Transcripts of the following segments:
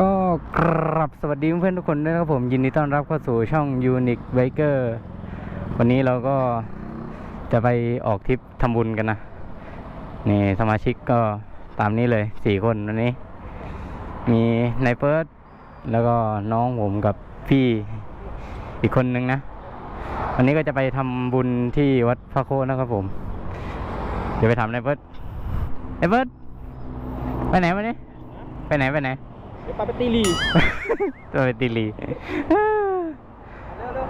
ก็กรับสวัสดีเพื่อนทุกคนด้วยนะครับผมยินดีต้อนรับเข้าสู่ช่อง Unique Biker วันนี้เราก็จะไปออกทริปทำบุญกันนะ นี่สมาชิกก็ตามนี้เลยสี่คนวันนี้ มีนายเฟิร์สแล้วก็น้องผมกับพี่อีกคนนึงนะ วันนี้ก็จะไปทำบุญที่วัดพระโคนะครับผม เดี๋ยวไปถามนายเฟิร์สนายเฟิร์สไปไหนวันนี้ไปไหนไปไหน เดี๋ยวไปปฏิลีตัวเป็นติลี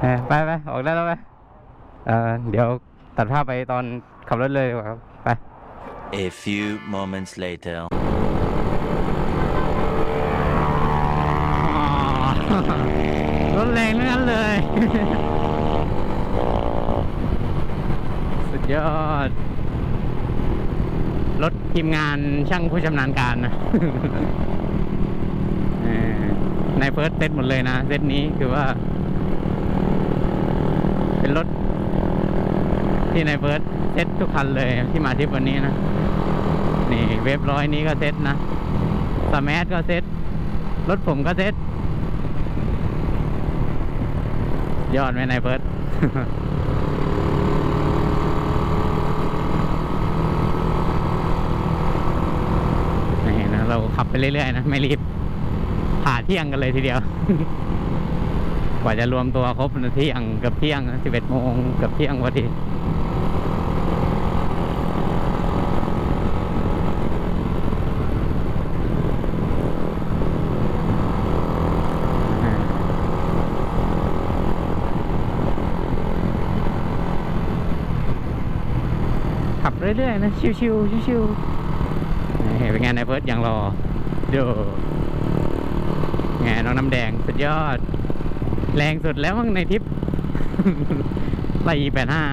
เออไปไปออกได้แล้วไปเออเดี๋ยวตัดภาพไปตอนขับรถเลยดีกว่าครับไป A few moments later. รถแรงทั้งนั้นเลย สุดยอด รถทีมงานช่างผู้ชำนาญการนะเออ ในเฟิร์สเซตหมดเลยนะเซตนี้คือว่า เป็นรถที่ในเฟิร์สเซตทุกคันเลยที่มาทริปวันนี้นะ นี่เว็บร้อยนี้ก็เซตนะสมาร์ทก็เซตรถผมก็เซตยอดไหมนายเฟิร์สนี่นะเราขับไปเรื่อยๆนะ ไม่รีบ ผ่าเที่ยงกันเลยทีเดียว กว่าจะรวมตัวครบเที่ยงเกือบเที่ยงสิบเอ็ดโมงเกือบเที่ยงพอดีอ่ขับเรื่อยๆนะชิวๆชิวๆเป็นไงนายเฟิร์สยังรอเดู ไงน้องน้ำแดงสุดยอด แรงสุดแล้วมั้งในทริปไล่แปดห้า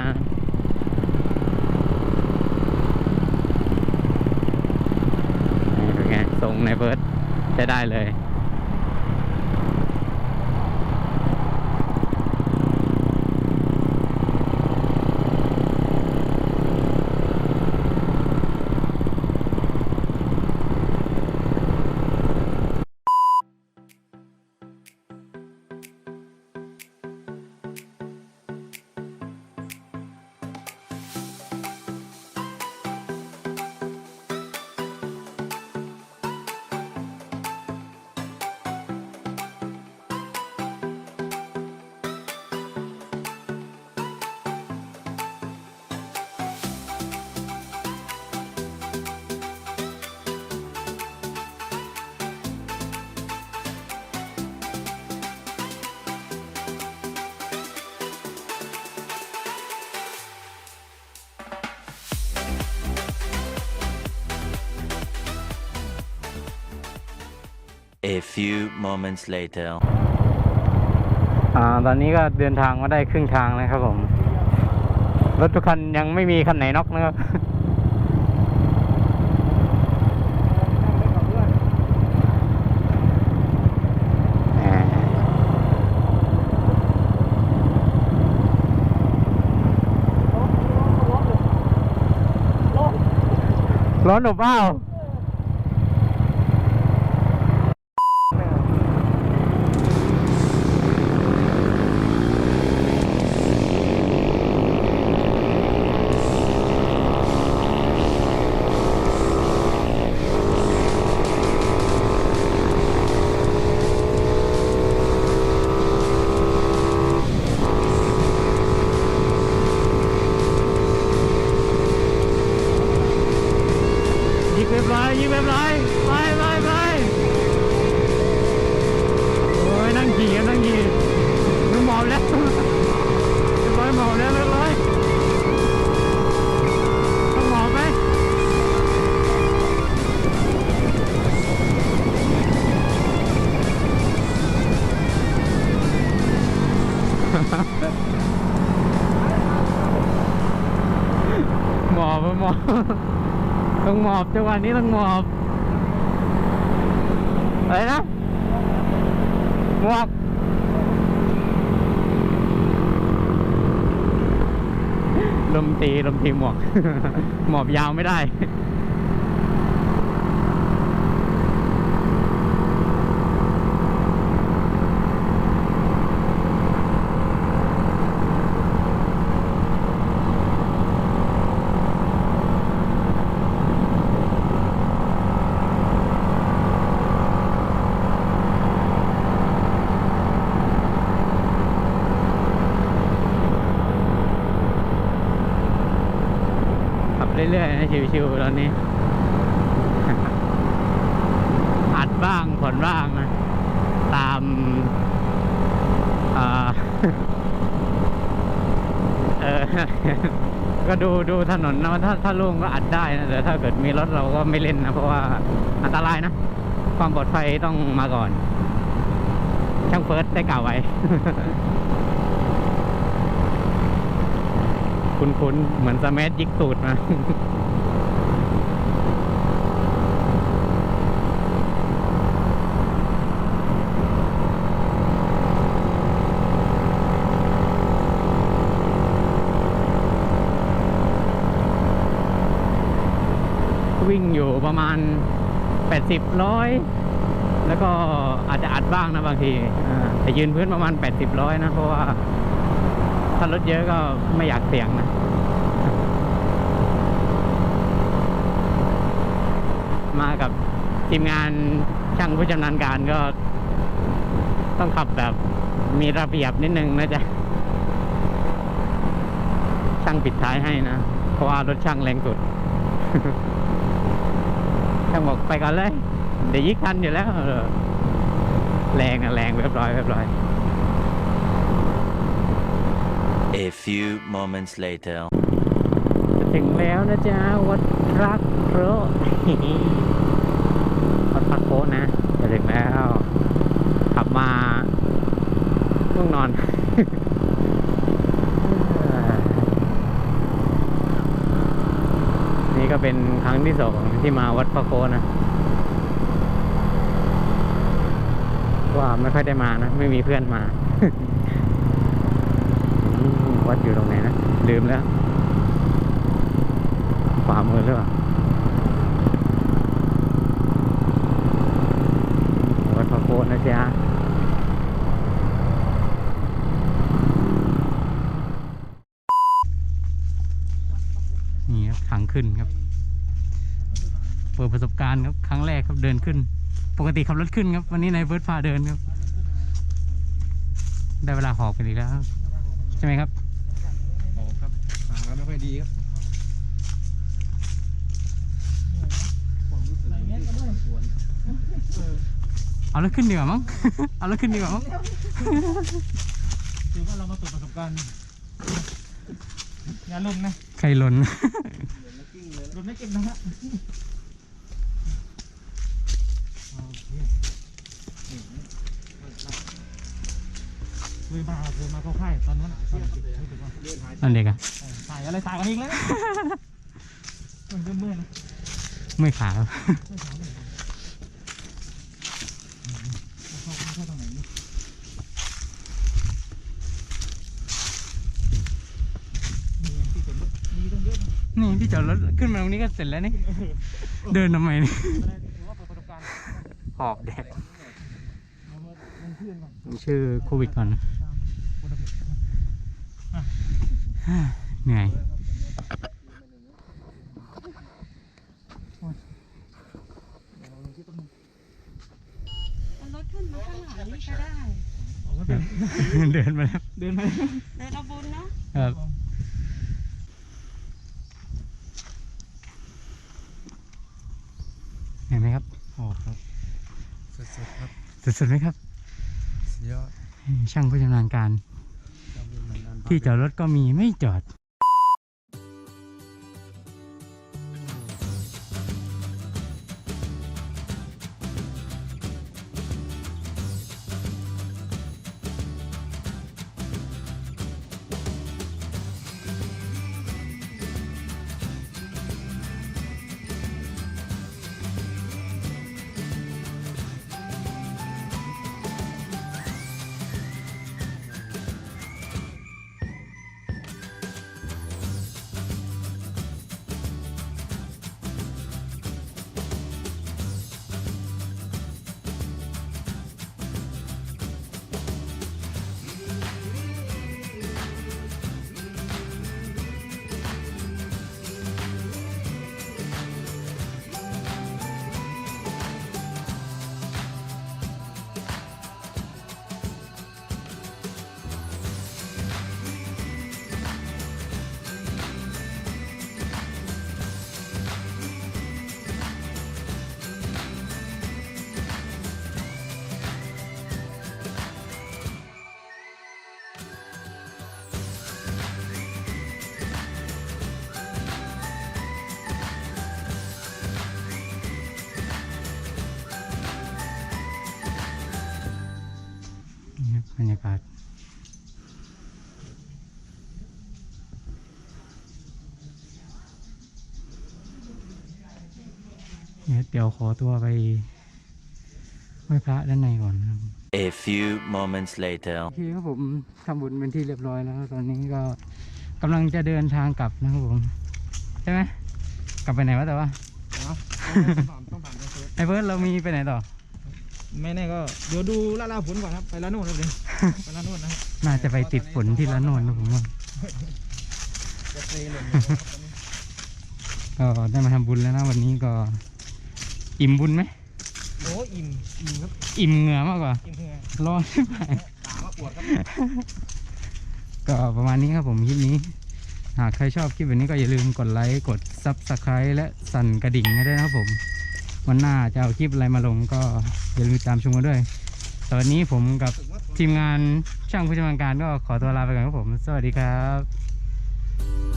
เป็นไงทรงในเฟิร์สใช้ได้เลย A few moments later. อ่าตอนนี้ก็เดินทางมาได้ครึ่งทางแล้วครับผม รถทุกคันยังไม่มีคันไหนน็อกนะครับอ่า ยิแบบไรไปไปไปโอ้ยนั่งขี่กันนั่งขี่มึกมองแล้วจะไปบมองแล้วเรียบต้องมองไหมหมอปะหมอ ต้องหมอบจังหวะนี้ต้องหมอบอะไรนะหมวกลมตีลมตีหมวก หมอบยาวไม่ได้ เรื่อยๆนะชิวๆตอนนี้ อัดบ้างผ่อนบ้างนะ ตามอ่าเออ ก็ดูดูถนนนะถ้าถ้าล่งก็อัดได้นะแต่ถ้าเกิดมีรถเราก็ไม่เล่นนะ เพราะว่าอันตรายนะ ความปลอดภัยต้องมาก่อน ช่างเฟิร์สได้กล่าวไว้ คุ้นๆ เหมือนสมัยิกตูดมาวิ่งอยู่ประมาณ 80ร้อยแล้วก็อาจจะอัดบ้างนะบางทีแต่ยืนพื้นประมาณ 80ร้อยนะ เพราะว่า ถ้ารถเยอะก็ไม่อยากเสี่ยงนะมากับทีมงานช่างผู้ชำนาญการก็ ต้องขับแบบมีระเบียบนิดนึงนะจ๊ะช่างปิดท้ายให้นะ เพราะว่ารถช่างแรงสุดช่างบอกไปก่อนเลย เดี๋ยวยิกทันอยู่แล้ว แรงนะแรงเรียบร้อยเรียบร้อย A few moments later. ถึงแล้วนะจ๊ะ วัดรักโรวัดพักโคนะจะถึงแล้วขับมาต้องนอนนี่ก็เป็นครั้งที่สองที่มาวัดพระโคนะว่าไม่ค่อยได้มานะ ไม่มีเพื่อนมา วัดอยู่ตรงไหนนะ ลืมแล้วขวามือหรือเปล่าวัดพระโคนะจ๊ะนี่ครับทางขึ้นครับ เปิดประสบการณ์ครับ ครั้งแรกครับเดินขึ้น ปกติขับรถขึ้นครับ วันนี้นายเฟิร์สพาเดินครับ ได้เวลาหอบกันอีกแล้วใช่ไหมครับ ขาไม่ค่อยดีครับความรู้สึกเหมือนที่สมควรเอารถขึ้นดีกว่ามั้ง เอารถขึ้นดีกว่ามั้ง ถือว่าเรามาเปิดประสบการณ์งานลมนะ ใครหล่นลมไม่เก่งนะฮะ เคยมาเคยมาเข้าค่ายตอนนั้นตอนเด็กรู้สึกว่าเลื่อนหายนั่นเด็กอะสายอะไรสายกันอีกแล้วมันก็เมื่อยนะไม่ขาครับเข้าเข้าตรงไหนนี่มีที่เป็นมีต้องเยอะนะนี่ที่จอดรถขึ้นมาตรงนี้ก็เสร็จแล้วนี่ เดินทำไมนี่ถือว่าเปิดประสบการณ์หอบแดดเรามาลงเพื่อนก่อน ผมชื่อโควิดก่อนนะ ตามบนระเบียบ เหนื่อย เอารถขึ้นมาข้างหลังนี่ก็ได้ เอาว่าเดิน เดินมาแล้วเดินมาเดินเอาบุญเนาะครับเห็นไหมครับโอ้ครับสุดๆครับสุดๆไหมครับสุดยอดช่างผู้ชำนาญการ ที่จอดรถก็มีไม่จอด เนี่ยเดี๋ยวขอตัวไปไหว้พระด้านในก่อนนะครับ A few moments later. โอเคครับผมทำบุญเป็นที่เรียบร้อยแล้ว ตอนนี้ก็กำลังจะเดินทางกลับนะครับผมใช่ไหมกลับไปไหนวะแต่ว่าต้องผ่านต้องผ่านไปเฟิร์สไอ้เฟิร์สเรามีไปไหนต่อ ไม่แน่ก็เดี๋ยวดูลาดลาฝนก่อนครับไปละโน่นครับเดี๋ยวไปละโน่นนะครับน่าจะไปติดฝนที่ละโนนนะผมว่าจะเซเลยนะครับตอนนี้ก็ได้มาทำบุญแล้วนะวันนี้ก็ อิ่มบุญไหมโอ้อิ่มอิ่มครับอิ่มเหงื่อมากกว่า อิ่มเหงื่อร้อนใช่ไหมตามาปวดครับก็ประมาณนี้ครับผมคลิปนี้ หากใครชอบคลิปแบบนี้ก็อย่าลืมกดไลค์กด Subscribe และสั่นกระดิ่งให้ด้วยนะครับผม วันหน้าจะเอาคลิปอะไรมาลงก็อย่าลืมตามชมกันด้วย ตอนนี้ผมกับทีมงานช่างผู้ชำนาญการก็ขอตัวลาไปก่อนครับผม สวัสดีครับ